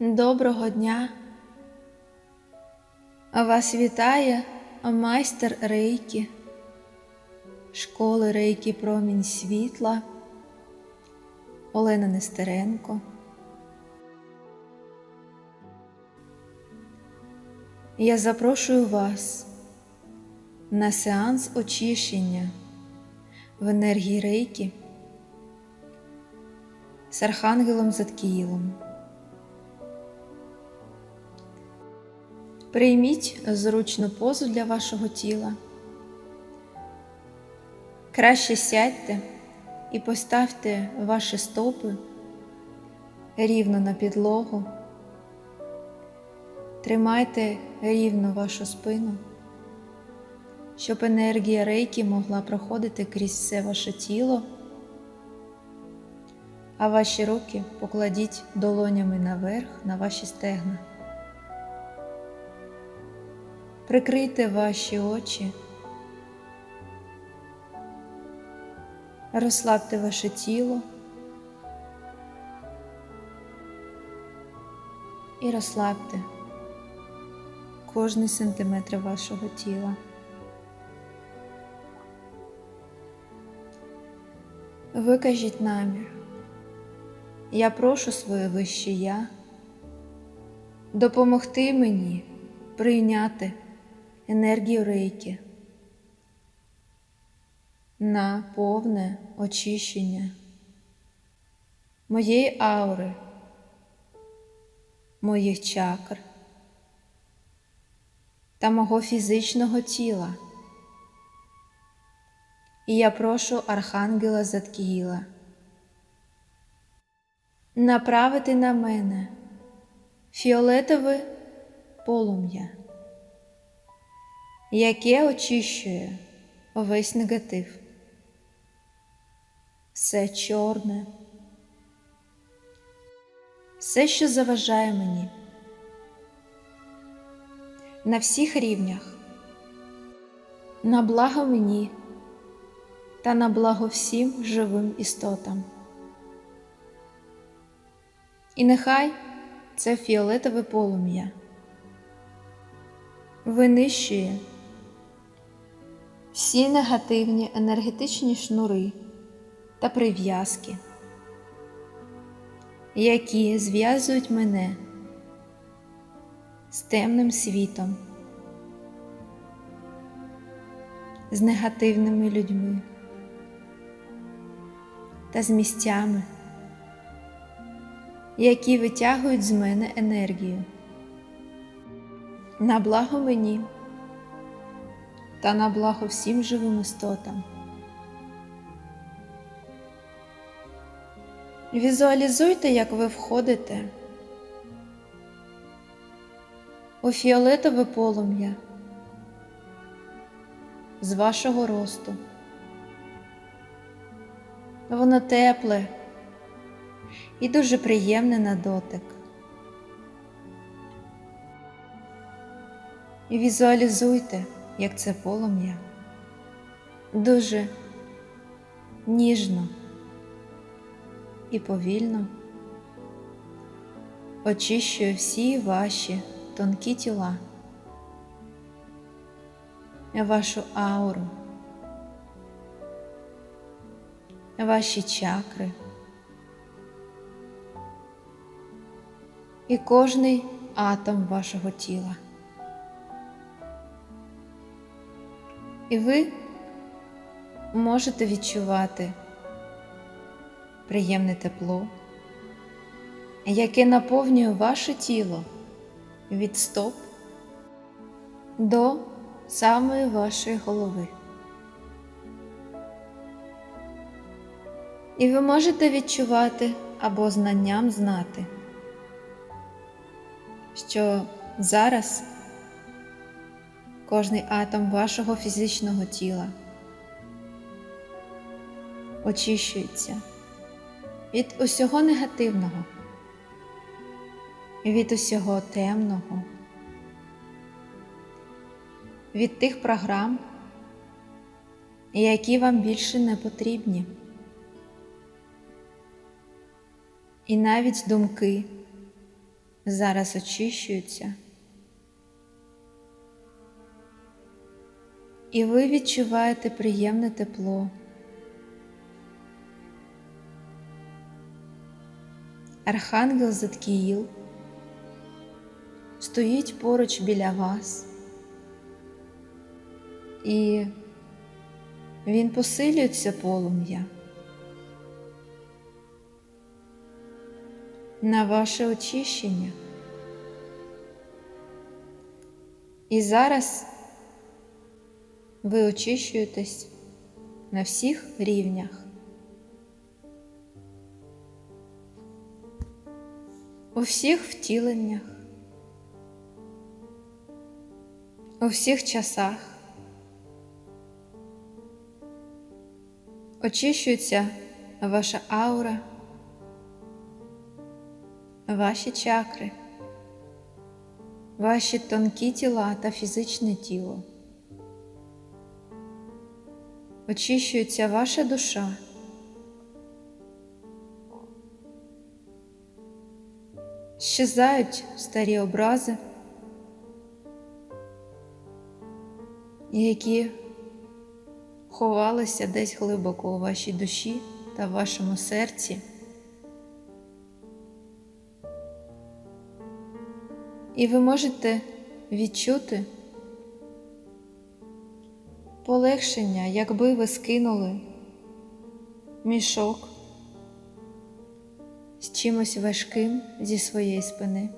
Доброго дня! Вас вітає майстер Рейкі, школи Рейкі Промінь Світла Олена Нестеренко. Я запрошую вас на сеанс очищення в енергії Рейкі з Архангелом Заткіїлом. Прийміть зручну позу для вашого тіла. Краще сядьте і поставте ваші стопи рівно на підлогу. Тримайте рівно вашу спину, щоб енергія рейки могла проходити крізь все ваше тіло, а ваші руки покладіть долонями наверх на ваші стегна. Прикрийте ваші очі, розслабте ваше тіло і розслабте кожний сантиметр вашого тіла. Викажіть намір. Я прошу своє вище я допомогти мені прийняти енергію рейки на повне очищення моєї аури, моїх чакр та мого фізичного тіла. І я прошу Архангела Заткіїла направити на мене фіолетове полум'я яке очищує весь негатив. Все чорне, все, що заважає мені на всіх рівнях, на благо мені та на благо всім живим істотам. І нехай це фіолетове полум'я винищує всі негативні енергетичні шнури та прив'язки, які зв'язують мене з темним світом, з негативними людьми та з місцями, які витягують з мене енергію. На благо мені та на благо всім живим істотам. Візуалізуйте, як ви входите у фіолетове полум'я з вашого росту. Воно тепле і дуже приємне на дотик. І візуалізуйте, як це полум'я дуже ніжно і повільно очищує всі ваші тонкі тіла, вашу ауру, ваші чакри і кожний атом вашого тіла. І ви можете відчувати приємне тепло, яке наповнює ваше тіло від стоп до самої вашої голови. І ви можете відчувати або знанням знати, що зараз кожний атом вашого фізичного тіла очищується від усього негативного, від усього темного, від тих програм, які вам більше не потрібні. І навіть думки зараз очищуються. І ви відчуваєте приємне тепло. Архангел Заткіїл стоїть поруч біля вас, і він посилює це полум'я на ваше очищення. І зараз ви очищуєтесь на всіх рівнях. У всіх втіленнях, у всіх часах очищується ваша аура, ваші чакри, ваші тонкі тіла та фізичне тіло. Очищується ваша душа. Щезають старі образи, які ховалися десь глибоко у вашій душі та в вашому серці. І ви можете відчути полегшення, якби ви скинули мішок з чимось важким зі своєї спини.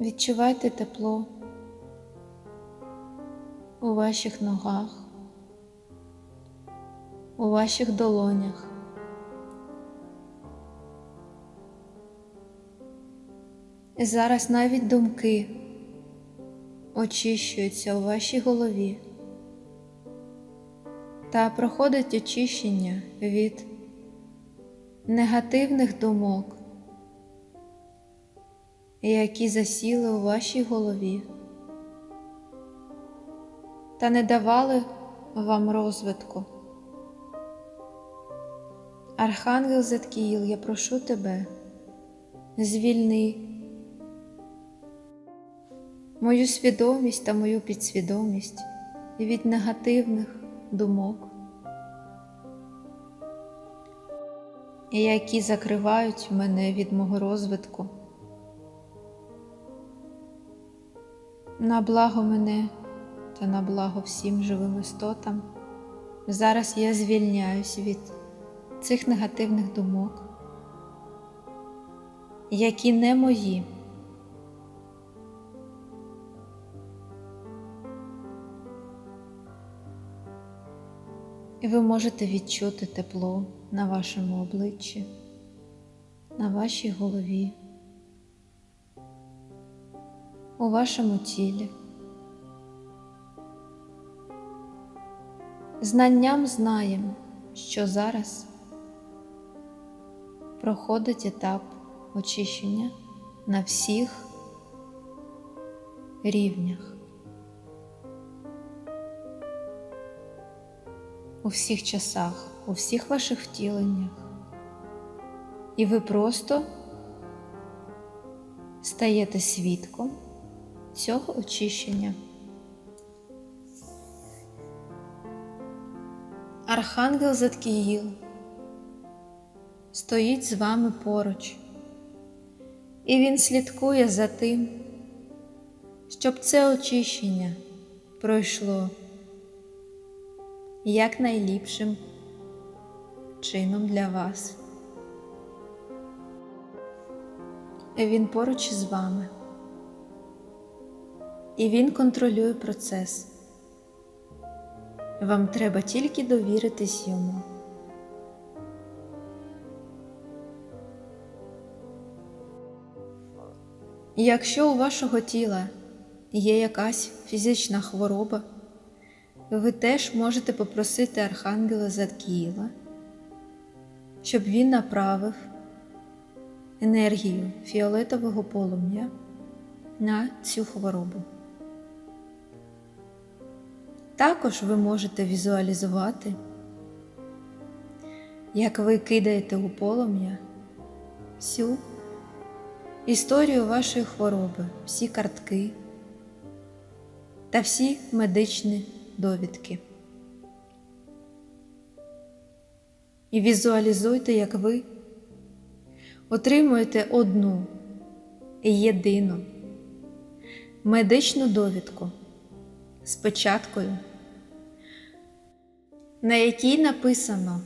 Відчувайте тепло у ваших ногах, у ваших долонях. Зараз навіть думки очищуються у вашій голові та проходить очищення від негативних думок, які засіли у вашій голові та не давали вам розвитку. Архангел Заткіїл, я прошу тебе, звільни мою свідомість та мою підсвідомість від негативних думок, які закривають мене від мого розвитку. На благо мене та на благо всім живим істотам. Зараз я звільняюсь від цих негативних думок, які не мої. І ви можете відчути тепло на вашому обличчі, на вашій голові, у вашому тілі. Знанням знаємо, що зараз проходить етап очищення на всіх рівнях. У всіх часах, у всіх ваших втіленнях. І ви просто стаєте свідком цього очищення. Архангел Заткіїл стоїть з вами поруч, і він слідкує за тим, щоб це очищення пройшло якнайліпшим чином для вас. Він поруч з вами, і він контролює процес. Вам треба тільки довіритись йому. Якщо у вашого тіла є якась фізична хвороба, ви теж можете попросити Архангела Задкіїла, щоб він направив енергію фіолетового полум'я на цю хворобу. Також ви можете візуалізувати, як ви кидаєте у полум'я всю історію вашої хвороби, всі картки та всі медичні довідки. І візуалізуйте, як ви отримуєте одну єдину медичну довідку з печаткою, на якій написано,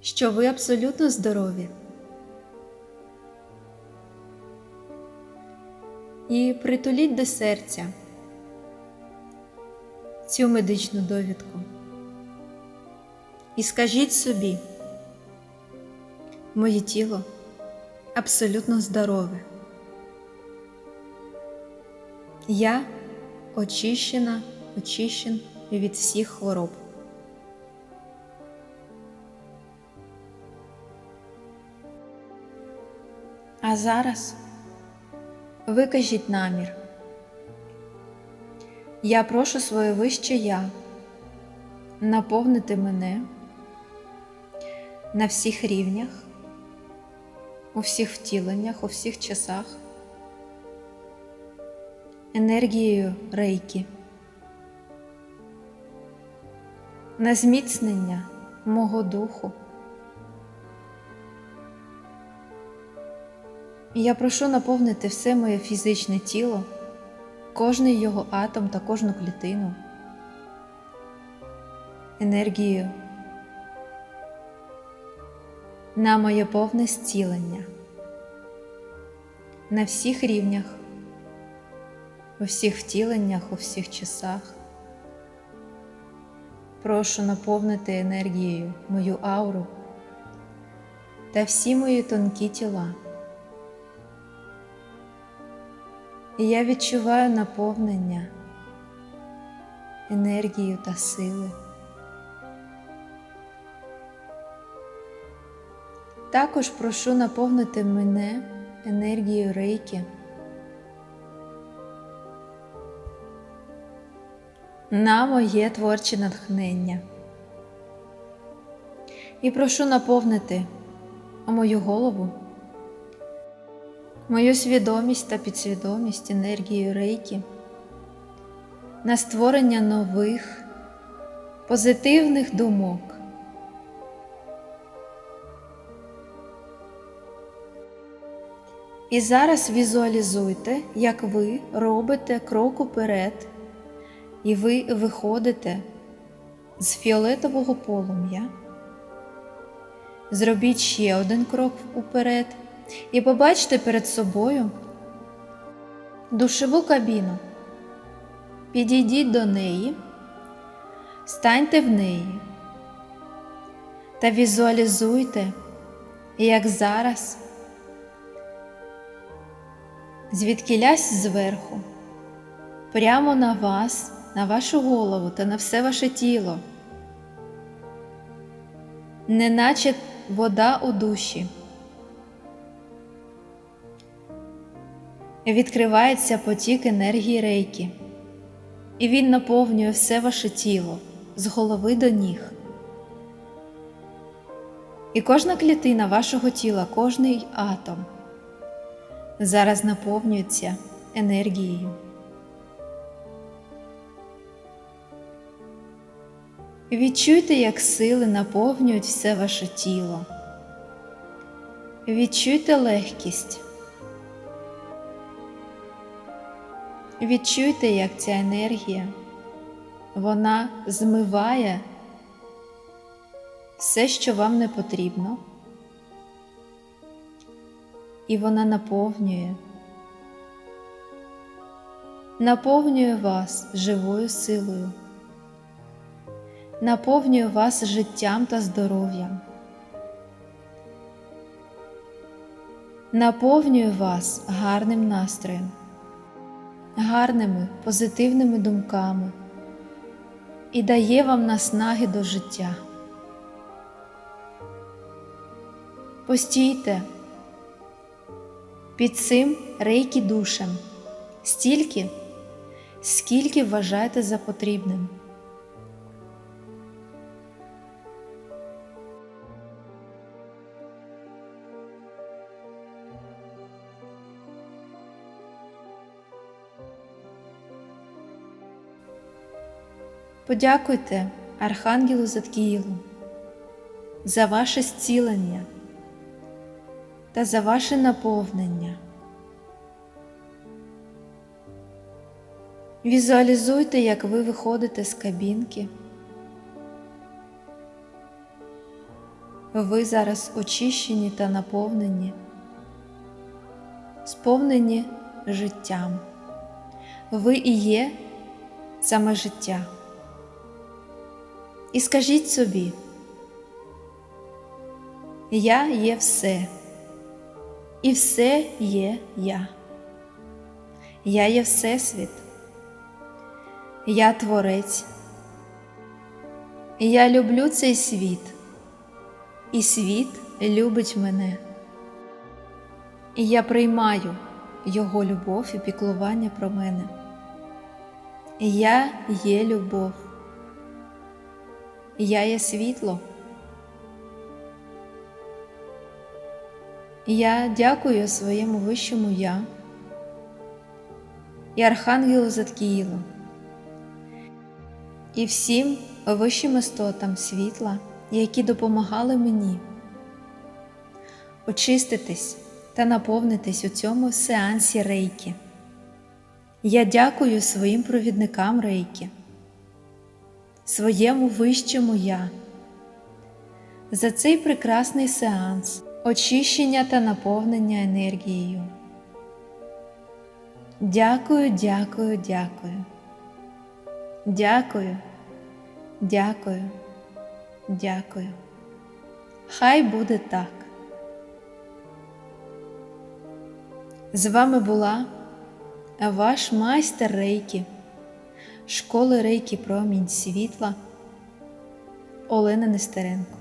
що ви абсолютно здорові. І притуліть до серця цю медичну довідку. І скажіть собі, моє тіло абсолютно здорове. Я очищена, очищен від всіх хвороб. А зараз викажіть намір. Я прошу своє вище я наповнити мене на всіх рівнях, у всіх втіленнях, у всіх часах, енергією рейки, на зміцнення мого духу. Я прошу наповнити все моє фізичне тіло, кожний його атом та кожну клітину енергією на моє повне зцілення на всіх рівнях, у всіх втіленнях, у всіх часах. Прошу наповнити енергією мою ауру та всі мої тонкі тіла. І я відчуваю наповнення енергією та сили. Також прошу наповнити мене енергією рейки. На моє творче натхнення. І прошу наповнити мою голову, мою свідомість та підсвідомість енергією рейки на створення нових позитивних думок. І зараз візуалізуйте, як ви робите крок уперед, і ви виходите з фіолетового полум'я. Зробіть ще один крок уперед і побачите перед собою душеву кабіну. Підійдіть до неї, станьте в неї та візуалізуйте, як зараз звідкілясь зверху, прямо на вас, на вашу голову та на все ваше тіло, неначе вода у душі. Відкривається потік енергії рейки, і він наповнює все ваше тіло з голови до ніг. І кожна клітина вашого тіла, кожний атом зараз наповнюється енергією. Відчуйте, як сили наповнюють все ваше тіло. Відчуйте легкість. Відчуйте, як ця енергія, вона змиває все, що вам не потрібно. І вона наповнює, наповнює вас живою силою, наповнює вас життям та здоров'ям, наповнює вас гарним настроєм, гарними позитивними думками і дає вам наснаги до життя. Постійте під цим рейкі душем стільки, скільки вважаєте за потрібним. Подякуйте Архангелу Заткіїлу за ваше зцілення та за ваше наповнення. Візуалізуйте, як ви виходите з кабінки. Ви зараз очищені та наповнені, сповнені життям. Ви і є саме життя. І скажіть собі, я є все, і все є я. Я є Всесвіт, я Творець. Я люблю цей світ, і світ любить мене. І я приймаю Його любов і піклування про мене. Я є любов. Я є світло. Я дякую своєму вищому я і Архангелу Заткіїлу і всім вищим істотам світла, які допомагали мені очиститись та наповнитись у цьому сеансі рейки. Я дякую своїм провідникам рейки, своєму вищому я за цей прекрасний сеанс очищення та наповнення енергією. Дякую, дякую, дякую. Дякую, дякую, дякую. Хай буде так. З вами була ваш майстер рейки, школи рейки Промінь світла Олена Нестеренко.